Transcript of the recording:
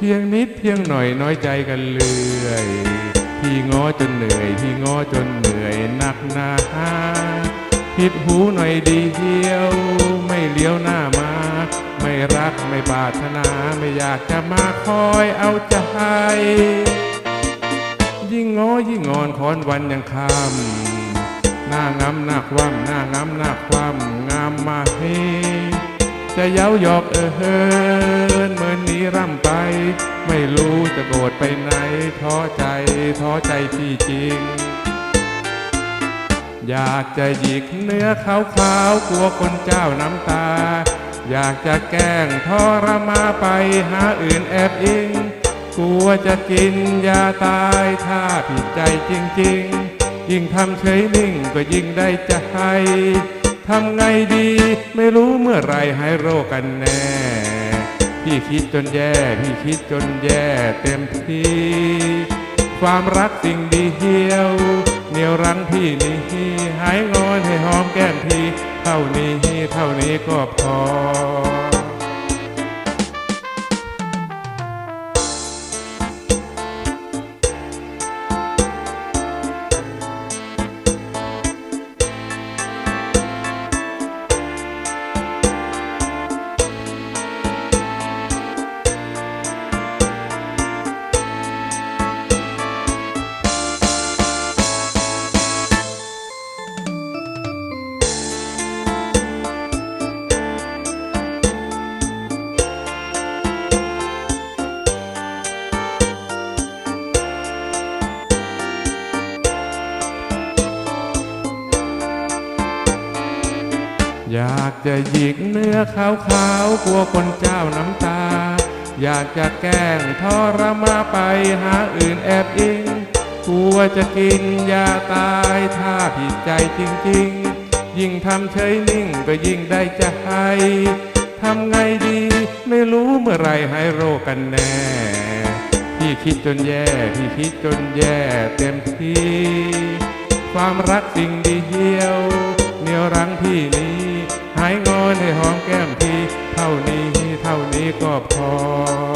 เพียงนิดเพียงหน่อยน้อยใจกันเลื่อย พี่ง้อจนเหนื่อย พี่ง้อจนเหนื่อยหนักหนาผิดหูหน่อยดีเดียว ไม่เลี้ยวหน้ามา ไม่รักไม่ปรารถนาไม่อยากจะมาคอยเอาใจ ยิ่งง้อยิ่งงอนคอนวันยังคำหน้างำหน้าคว่ำหน้างำหน้าคว่ำงามมาเฮ จะเย้าหยอกเออเฮินเหมือนหนี้ร่ำไป ไม่รู้จะโกรธไปไหน ท้อใจท้อใจพี่จริง อยากจะหยิกเนื้อขาวขาวกลัวคนเจ้าน้ำตา อยากจะแกล้งทรมาไปหาอื่นแอบอิงกลัวจะกินยาตายถ้าผิดใจจริง ๆ ยิ่งทำเฉยนิ่งก็ยิ่งได้ใจ ทำไงดีไม่รู้เมื่อไรหายโรคกันแน่ พี่คิดจนแย่ พี่คิดจนแย่เต็มที่ ความรักสิ่งดีเหี่ยว เหนียวรั้งพี่นี่หายงอนให้หอมแก้มพี่เท่านี้เท่านี้ก็พอ อยากจะหยิกเนื้อขาวขาวกลัวคนเจ้าน้ำตา อยากจะแกล้งทรมาไปหาอื่นแอบอิงกลัวจะกินยาตายถ้าผิดใจจริงๆ ยิ่งทำเฉยนิ่งก็ยิ่งได้จะใจทำไงดี ไม่รู้เมื่อไรหายโรคกันแน่พี่คิดจนแย่พี่คิดจนแย่เต็มที่ ความรักสิ่งดีเดียว เหนียวรั้งพี่นี้ งอนให้หอมแก้มที เท่านี้เท่านี้ก็พอ